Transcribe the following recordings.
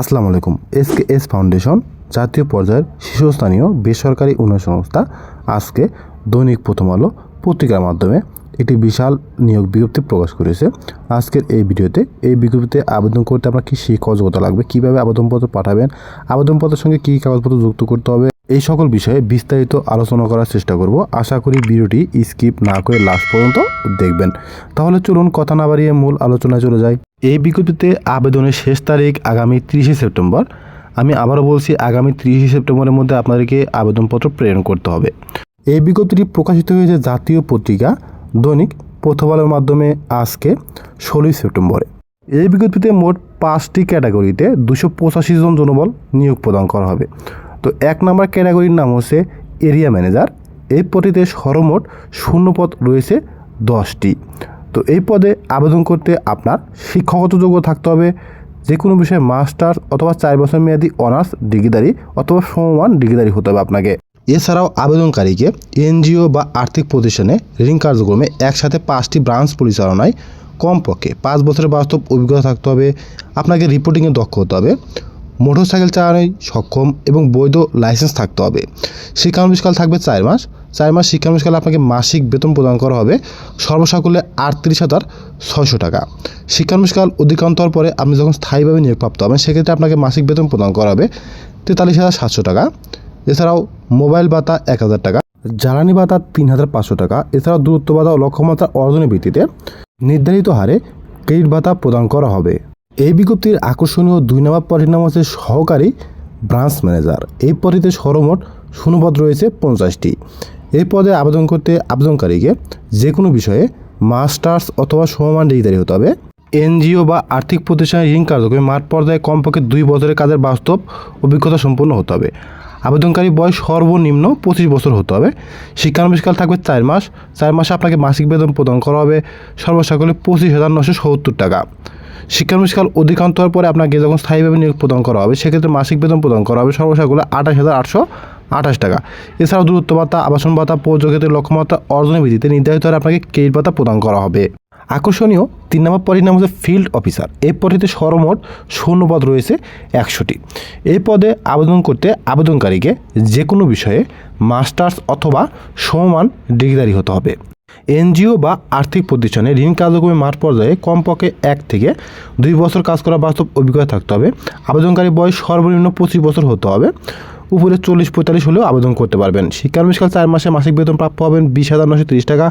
আসসালামু আলাইকুম। SK S foundation জাতীয় পর্যায়ের শীর্ষস্থানীয় বেসরকারি উন্নয়ন সংস্থা আজকে দৈনিক প্রথম আলো পত্রিকার মাধ্যমে একটি বিশাল নিয়োগ বিজ্ঞপ্তি প্রকাশ করেছে। আজকের এই ভিডিওতে এই বিজ্ঞপ্তিতে আবেদন করতে আপনার কী শিক্ষা যোগ্যতা লাগবে? কীভাবে আবেদনপত্র পাঠাবেন? আবেদনপত্রের সঙ্গে কী কাগজপত্র যুক্ত করতে হবে? এই সকল বিষয়ে বিস্তারিত আলোচনা করার চেষ্টা করব। আশা করি ভিডিওটি স্কিপ না করে লাস্ট পর্যন্ত দেখবেন। তাহলে চলুন কথা না বাড়িয়ে মূল আলোচনায় চলে যাই। এই বিজ্ঞপ্তিতে আবেদনের শেষ তারিখ আগামী তিরিশে সেপ্টেম্বর। আমি আবারও বলছি, আগামী তিরিশে সেপ্টেম্বরের মধ্যে আপনাদেরকে আবেদনপত্র প্রেরণ করতে হবে। এই বিজ্ঞপ্তিটি প্রকাশিত হয়েছে জাতীয় পত্রিকা দৈনিক প্রথম আলোর মাধ্যমে আজকে ষোলোই সেপ্টেম্বরে। এই বিজ্ঞপ্তিতে মোট পাঁচটি ক্যাটাগরিতে দুশো পঁচাশি জন জনবল নিয়োগ প্রদান করা হবে। তো এক নম্বর ক্যাটাগরির নাম হচ্ছে এরিয়া ম্যানেজার। এই পদটিতে সর্বমোট শূন্যপদ রয়েছে দশটি। তো এই পদে আবেদন করতে আপনার শিক্ষাগত যোগ্য থাকতে হবে। যে কোনো বিষয়ে মাস্টার্স অথবা চার বছর মেয়াদী অনার্স ডিগ্রিদারি অথবা সমমান ডিগ্রিদারি হতে হবে আপনাকে। এছাড়াও আবেদনকারীকে এনজিও বা আর্থিক প্রতিষ্ঠানে ঋণ কার্যক্রমে একসাথে পাঁচটি ব্রাঞ্চ পরিচালনায় কমপক্ষে পাঁচ বছরের বাস্তব অভিজ্ঞতা থাকতে হবে, আপনাকে রিপোর্টিংয়ে দক্ষ হতে হবে, মোটরসাইকেল চালানোয় সক্ষম এবং বৈধ লাইসেন্স থাকতে হবে। শিক্ষানবিষ্কাল থাকবে চার মাস। চার মাস শিক্ষানবিষ্কালে আপনাকে মাসিক বেতন প্রদান করা হবে। সর্বসাকুল্যে আটত্রিশ হাজার ছয়শো টাকা। শিক্ষানবিষ্কাল অধিকান্তর পরে আপনি যখন স্থায়ীভাবে নিয়োগপ্রাপ্ত হবেন, সেক্ষেত্রে আপনাকে মাসিক বেতন প্রদান করা হবে তেতাল্লিশ হাজার সাতশো টাকা। এছাড়াও মোবাইল ভাতা এক হাজার টাকা, জ্বালানি ভাতা তিন হাজার পাঁচশো টাকা, এছাড়াও দূরত্ব ভাতা ও লক্ষ্যমাত্রা অর্জনের ভিত্তিতে নির্ধারিত হারে ক্রেডিট ভাতা প্রদান করা হবে। এই বিজ্ঞপ্তির আকর্ষণীয় দুই নম্বর পদের নাম হচ্ছে সহকারী ব্রাঞ্চ ম্যানেজার। এই পদটিতে সর্বমোট শূন্যপদ রয়েছে পঞ্চাশটি। এই পদে আবেদন করতে আবেদনকারীকে যে কোনো বিষয়ে মাস্টার্স অথবা সমমান ডিগ্রি হতে হবে। এনজিও বা আর্থিক প্রতিষ্ঠানের ঋণ কার্যক্রমে মাঠ পর্যায়ে কমপক্ষে দুই বছরের কাজের বাস্তব অভিজ্ঞতা সম্পন্ন হতে হবে। আবেদনকারী বয়স সর্বনিম্ন পঁচিশ বছর হতে হবে। শিক্ষানবিষ্কাল থাকবে চার মাস। চার মাসে আপনাকে মাসিক বেতন প্রদান করা হবে। সর্বসাকলে পঁচিশ হাজার নশো সত্তর টাকা। শিক্ষানবিষ্কাল অধিকান্ত হওয়ার পরে আপনাকে যখন স্থায়ীভাবে নিয়োগ প্রদান করা হবে, সেক্ষেত্রে মাসিক বেতন প্রদান করা হবে সর্বসাকলে আঠাশ হাজার আটশো আঠাশ টাকা। এছাড়াও দূরত্ব ভাতা আবাসন ভাতা পৌরক্ষেত্রে লক্ষ্যমাত্রা, অর্জনের ভিত্তিতে নির্ধারিত হারে আপনাকে ক্রেডিট ভাতা প্রদান করা হবে। আকর্ষণীয় তিন নম্বর পদের নাম হচ্ছে ফিল্ড অফিসার। এই পদটিতে সর্বমোট শূন্যপদ রয়েছে, একশোটি। এই পদে আবেদন করতে আবেদনকারীকে যে কোনো বিষয়ে মাস্টার্স অথবা সমমান ডিগ্রিধারী হতে হবে। এনজিও বা আর্থিক প্রতিষ্ঠানে ঋণ কার্যক্রমের মাঠ পর্যায়ে কমপক্ষে এক থেকে দুই বছর কাজ করা বাস্তব অভিজ্ঞতা থাকতে হবে। আবেদনকারী বয়স সর্বনিম্ন পঁচিশ বছর হতে হবে। উপরে চল্লিশ পঁয়তাল্লিশ হলেও আবেদন করতে পারবেন। শিক্ষানবিষ্কাল চার মাসে মাসিক বেতন প্রাপ্য হবেন বিশ হাজার নশো তিরিশ টাকা,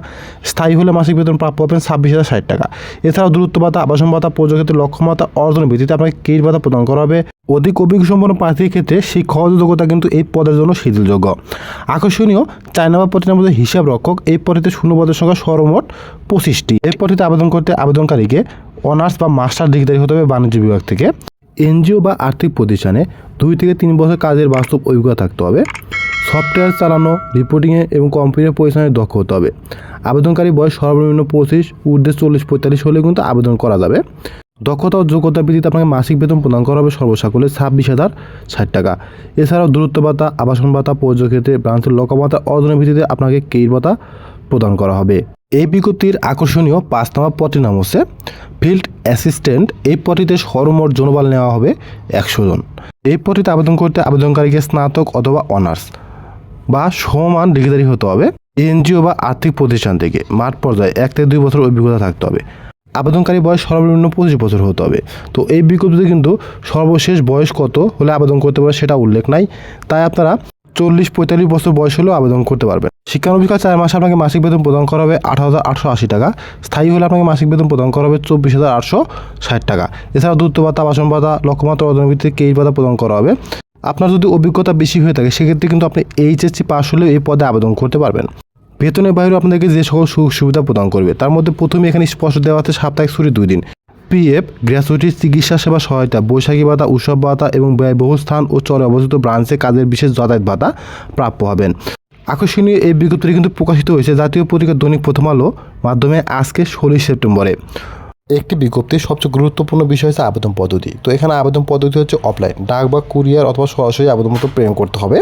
স্থায়ী হলে মাসিক বেতন প্রাপ্য হবেন ছাব্বিশ হাজার ষাট টাকা। এছাড়াও দূরত্ব ভাতা, আবাসন ভাতা প্রযোগের লক্ষ্যমাতা অর্জনের ভিত্তিতে আপনাকে ক্রেডিট ভাতা প্রদান করা হবে। অধিক অভিজ্ঞ সম্পন্ন প্রার্থীর ক্ষেত্রে শিক্ষাগত যোগ্যতা কিন্তু এই পদের জন্য শিথিলযোগ্য। আকর্ষণীয়, চার নম্বর পদের মধ্যে হিসাব রক্ষক, এই পদটিতে শূন্যপদের সংখ্যা সর্বমোট পঁচিশটি। এই পদটিতে আবেদন করতে আবেদনকারীকে অনার্স বা মাস্টার ডিগ্রি হতে হবে বাণিজ্য বিভাগ থেকে। এনজিও বা আর্থিক প্রতিষ্ঠানে দুই থেকে তিন বছর কাজের বাস্তব অভিজ্ঞতা থাকতে হবে। সফটওয়্যার চালানো রিপোর্টিংয়ে এবং কম্পিউটার পরিচালনায় দক্ষ হতে হবে। আবেদনকারী বয়স সর্বনিম্ন পঁচিশ ঊর্ধ্বে চল্লিশ, পঁয়তাল্লিশ হলে কিন্তু আবেদন করা যাবে। দক্ষতা ও যোগ্যতা ভিত্তিতে আপনাকে মাসিক বেতন প্রদান করা হবে সর্বসাকলে ছাব্বিশ হাজার ষাট টাকা। এছাড়াও দূরত্ব ভাতা, আবাসন ভাতা পর্যক্ষেত্রে ব্রাঞ্চের লক্ষ্যমাত্রা অর্জনের ভিত্তিতে আপনাকে কেইর ভাতা প্রদান করা হবে। এই বিজ্ঞপ্তির আকর্ষণীয় পাঁচ নম্বর নাম হচ্ছে ফিল্ড অ্যাসিস্ট্যান্ট। এই পদটিতে সর্বমোট জনবল নেওয়া হবে একশো জন। এই পদটিতে আবেদন করতে আবেদনকারীকে স্নাতক অথবা অনার্স বা সমান ডিগ্রিধারী হতে হবে এনজিও বা আর্থিক প্রতিষ্ঠান থেকে। মাঠ পর্যায়ে এক থেকে দুই বছর অভিজ্ঞতা থাকতে হবে। আবেদনকারী বয়স সর্বনিম্ন পঁচিশ বছর হতে হবে। তো এই বিজ্ঞপ্তিতে কিন্তু সর্বশেষ বয়স কত হলে আবেদন করতে পারে সেটা উল্লেখ নাই। তাই আপনারা চল্লিশ পঁয়তাল্লিশ বছর বয়স হলেও আবেদন করতে পারবেন। শিক্ষানবিষ্কার চার মাসে আপনাকে মাসিক বেতন প্রদান করা হবে আঠারো হাজার আটশো আশি টাকা। স্থায়ী হলে আপনাকে মাসিক বেতন প্রদান করা হবে চব্বিশ হাজার আটশো ষাট টাকা। এছাড়াও দূরত্ব ভাতা আবাসন ভাতা লক্ষ্যমাত্রা অর্জনের ভিত্তিতে কেই ভাতা প্রদান করা হবে। আপনার যদি অভিজ্ঞতা বেশি হয়ে থাকে, সেক্ষেত্রে কিন্তু আপনি এইচএসসি পাস হলেও এই পদে আবেদন করতে পারবেন। বেতনের বাইরে আপনাদেরকে যে সকল সুযোগ সুবিধা প্রদান করবে, তার মধ্যে প্রথমে এখানে স্পষ্ট দেওয়া আছে সাপ্তাহিক ছুটি দুই দিন। পিএফ গ্র্যাচুইটি চিকিৎসা সেবা সহায়তা, বৈশাখী ভাতা, উৎসব ভাতা এবং ব্যয়বহুল স্থান ও চরে অবস্থিত ব্রাঞ্চে কাজের বিশেষ যাতায়াত ভাতা প্রাপ্য হবেন। আকর্ষণীয় এই বিজ্ঞপ্তিটি কিন্তু প্রকাশিত হয়েছে জাতীয় পত্রিকা দৈনিক প্রথম আলো মাধ্যমে আজকে ষোলোই সেপ্টেম্বরে। একটি বিজ্ঞপ্তির সবচেয়ে গুরুত্বপূর্ণ বিষয় হচ্ছে আবেদন পদ্ধতি। তো এখানে আবেদন পদ্ধতি হচ্ছে অফলাইন ডাক বা কুরিয়ার অথবা সরাসরি আবেদন আবেদনপত্র প্রেরণ করতে হবে।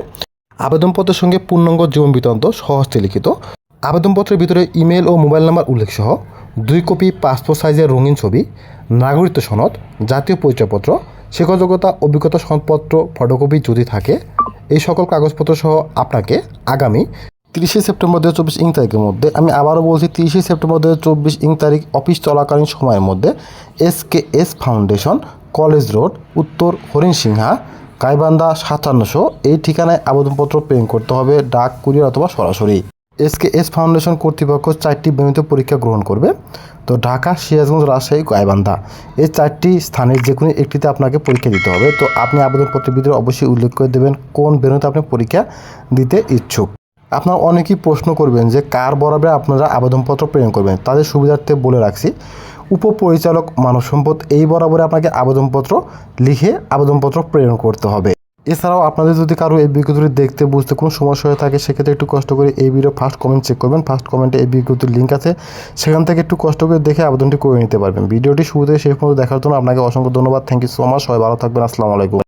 আবেদনপত্রের সঙ্গে পূর্ণাঙ্গ জীবন বৃত্তান্ত সহজতে লিখিত আবেদনপত্রের ভিতরে ইমেল ও মোবাইল নাম্বার উল্লেখ সহ দুই কপি পাসপোর্ট সাইজের রঙিন ছবি, নাগরিকত্ব সনদ, জাতীয় পরিচয়পত্র, শিক্ষাযোগ্যতা, অভিজ্ঞতা সনদপত্র ফটোকপি যদি থাকে, এই সকল কাগজপত্র সহ আপনাকে আগামী তিরিশে সেপ্টেম্বর দু চব্বিশ ইং তারিখের মধ্যে, আমি আবারও বলছি তিরিশে সেপ্টেম্বর দু চব্বিশ ইং তারিখ অফিস চলাকালীন সময়ের মধ্যে S K S foundation college road উত্তর হরিণসিংহা গাইবান্ধা সাতান্নশো, এই ঠিকানায় আবেদনপত্র প্রেরণ করতে হবে ডাক, কুরিয়ার অথবা সরাসরি। এসকে এস ফাউন্ডেশন কর্তৃপক্ষ চারটি বেমিত পরীক্ষা গ্রহণ করবে। তো ঢাকা, সিরাজগঞ্জ, রাজশাহী, গাইবান্ধা এই চারটি স্থানের যে কোনো একটিতে আপনাকে পরীক্ষা দিতে হবে। তো আপনি আবেদনপত্রের ভিতরে অবশ্যই উল্লেখ করে দেবেন কোন বেনুতে আপনি পরীক্ষা দিতে ইচ্ছুক। আপনারা অনেকেই প্রশ্ন করবেন যে কার বরাবরে আপনারা আবেদনপত্র প্রেরণ করবেন? তাদের সুবিধার্থে বলে রাখছি, উপপরিচালক মানব সম্পদ এই বরাবরে আপনাকে আবেদনপত্র লিখে আবেদনপত্র প্রেরণ করতে হবে। এছাড়াও আপনাদের যদি কারও এই বিজ্ঞপ্তিটি দেখতে, বুঝতে কোনো সমস্যা হয়ে থাকে, সেক্ষেত্রে একটু কষ্ট করে এই ভিডিও ফার্স্ট কমেন্ট চেক করবেন। ফার্স্ট কমেন্টে এই বিজ্ঞপ্তির লিঙ্ক আছে। সেখান থেকে একটু কষ্ট করে দেখে আবেদনটি করে নিতে পারবেন। ভিডিওটি শুরু থেকে শেষ পর্যন্ত দেখার জন্য আপনাকে অসংখ্য ধন্যবাদ। থ্যাংক ইউ সো মাচ সবাই ভালো থাকবেন। আসসালামু আলাইকুম।